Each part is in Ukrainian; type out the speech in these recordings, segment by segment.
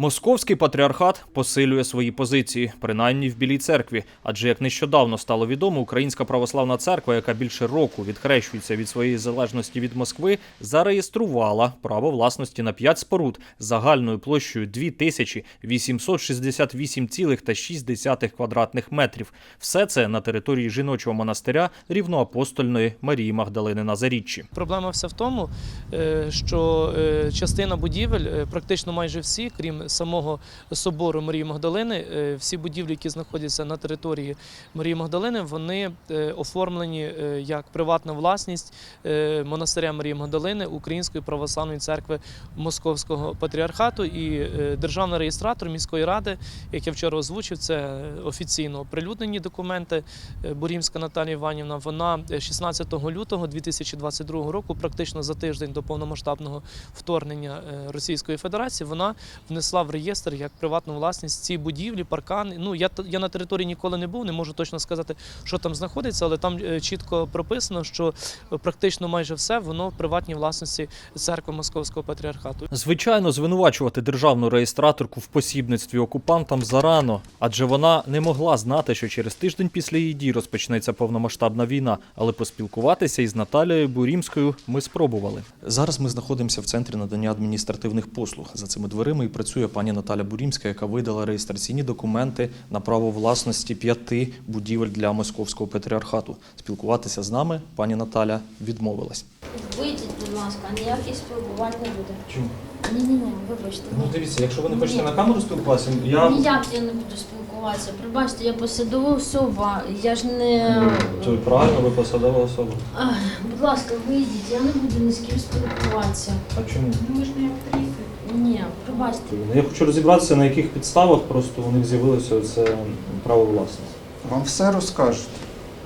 Московський патріархат посилює свої позиції, принаймні в Білій церкві. Адже як нещодавно стало відомо, Українська православна церква, яка більше року відхрещується від своєї залежності від Москви, зареєструвала право власності на 5 споруд загальною площею 2868,6 квадратних метрів. Все це на території жіночого монастиря рівноапостольної Марії Магдалини на Заріччі. Проблема вся в тому, е, що е, частина будівель, е, практично майже всі, крім самого собору Марії Магдалини, е, всі будівлі, які знаходяться на території Марії Магдалини, вони е, оформлені е, як приватна власність монастиря Марії Магдалини Української православної церкви Московського патріархату. І державний реєстратор міської ради, як я вчора озвучив, це офіційно оприлюднені документи. Бурімська Наталія Іванівна, вона е, 16 лютого 2022 року, практично за тиждень до повномасштабного вторгнення Російської Федерації, вона внесла в реєстр як приватну власність ці будівлі, паркани. Ну я я на території ніколи не був, не можу точно сказати, що там знаходиться, але там е, чітко прописано, що е, практично майже все воно в приватній власності церкви Московського патріархату. Звичайно, звинувачувати державну реєстраторку в посібництві окупантам зарано, адже вона не могла знати, що через тиждень після її дій розпочнеться повномасштабна війна. Але поспілкуватися із Наталією Бурімською ми спробували. Зараз ми знаходимося в центрі надання адміністративних послуг. За цими дверима і працює пані Наталя Бурімська, яка видала реєстраційні документи на право власності п'яти будівель для московського патріархату. Спілкуватися з нами пані Наталя відмовилась. Вийдіть, будь ласка, ніяких спілкувань не буде. Чому? Ні, ні, ні, вибачте. Ну дивіться, якщо ви не хочете на камеру спілкуватися, я Ніяк я не буду спілкуватися. Пробачте, я посадова особа. Я ж не. То правильно, ви посадова особа. Ах, Будь ласка, вийдіть, я не буду ні з ким спілкуватися. А чому? Ви ж не актриса. Ні, пробачте. Ну, Я хочу розібратися, на яких підставах просто у них з'явилося це право власності. Вам все розкажуть.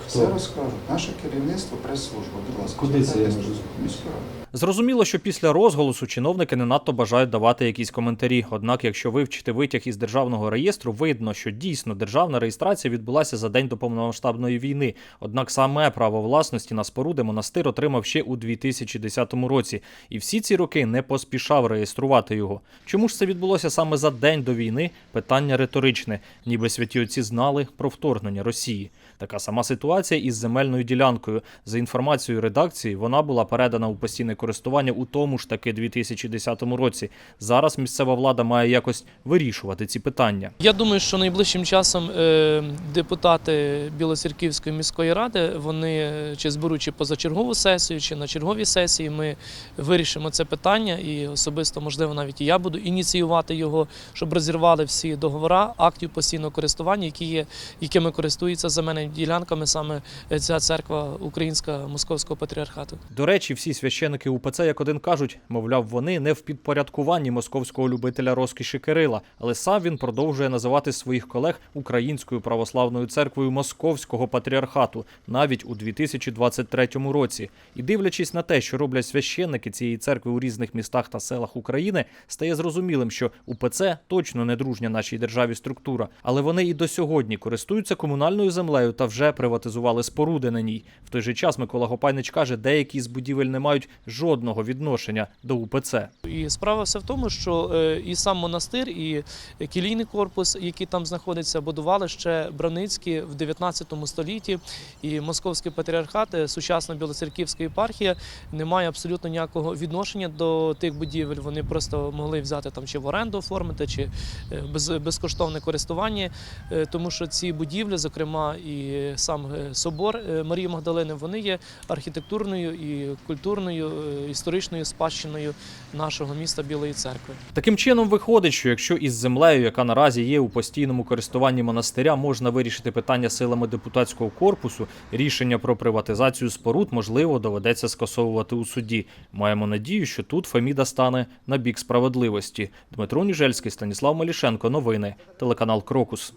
Все розкажуть. Наше керівництво, прес-служба, будь ласка. Куди це я можу ради. Зрозуміло, що після розголосу чиновники не надто бажають давати якісь коментарі. Однак, якщо вивчити витяг із державного реєстру, видно, що дійсно державна реєстрація відбулася за день до повномасштабної війни. Однак саме право власності на споруди монастир отримав ще у 2010 році, і всі ці роки не поспішав реєструвати його. Чому ж це відбулося саме за день до війни? Питання риторичне, ніби святі отці знали про вторгнення Росії. Така сама ситуація із земельною ділянкою. За інформацією редакції, вона була передана у постійне користування у тому ж таки 2010 році. Зараз місцева влада має якось вирішувати ці питання. Я думаю, що найближчим часом е, депутати Білоцерківської міської ради вони е, чи зберуть чи позачергову сесію, чи на черговій сесії ми вирішимо це питання, і особисто, можливо, навіть і я буду ініціювати його, щоб розірвали всі договори актів постійного користування, які є, якими користуються земельними ділянками саме ця церква Українська Московського патріархату. До речі, всі священики УПЦ як один кажуть, мовляв, вони не в підпорядкуванні московського любителя розкіші Кирила, але сам він продовжує називати своїх колег Українською православною церквою Московського патріархату навіть у 2023 році. І дивлячись на те, що роблять священники цієї церкви у різних містах та селах України, стає зрозумілим, що УПЦ точно не дружня нашій державі структура, але вони і до сьогодні користуються комунальною землею та вже приватизували споруди на ній. В той же час Микола Гопайнич каже, деякі з будівель не мають жодного відношення до УПЦ. І справа все в тому, що е, і сам монастир, і кілійний корпус, який там знаходиться, будували ще Браницькі в 19 столітті. І московський патріархат, е, сучасна білоцерківська єпархія, не має абсолютно ніякого відношення до тих будівель. Вони просто могли взяти там чи в оренду оформити, чи е, без, безкоштовне користування, тому що ці будівлі, зокрема, і сам собор Марії Магдалини, вони є архітектурною і культурною історичною спадщиною нашого міста Білої церкви. Таким чином виходить, що якщо із землею, яка наразі є у постійному користуванні монастиря, можна вирішити питання силами депутатського корпусу, рішення про приватизацію споруд можливо доведеться скасовувати у суді. Маємо надію, що тут Феміда стане на бік справедливості. Дмитро Ніжельський, Станіслав Малішенко. Новини. Телеканал Крокус.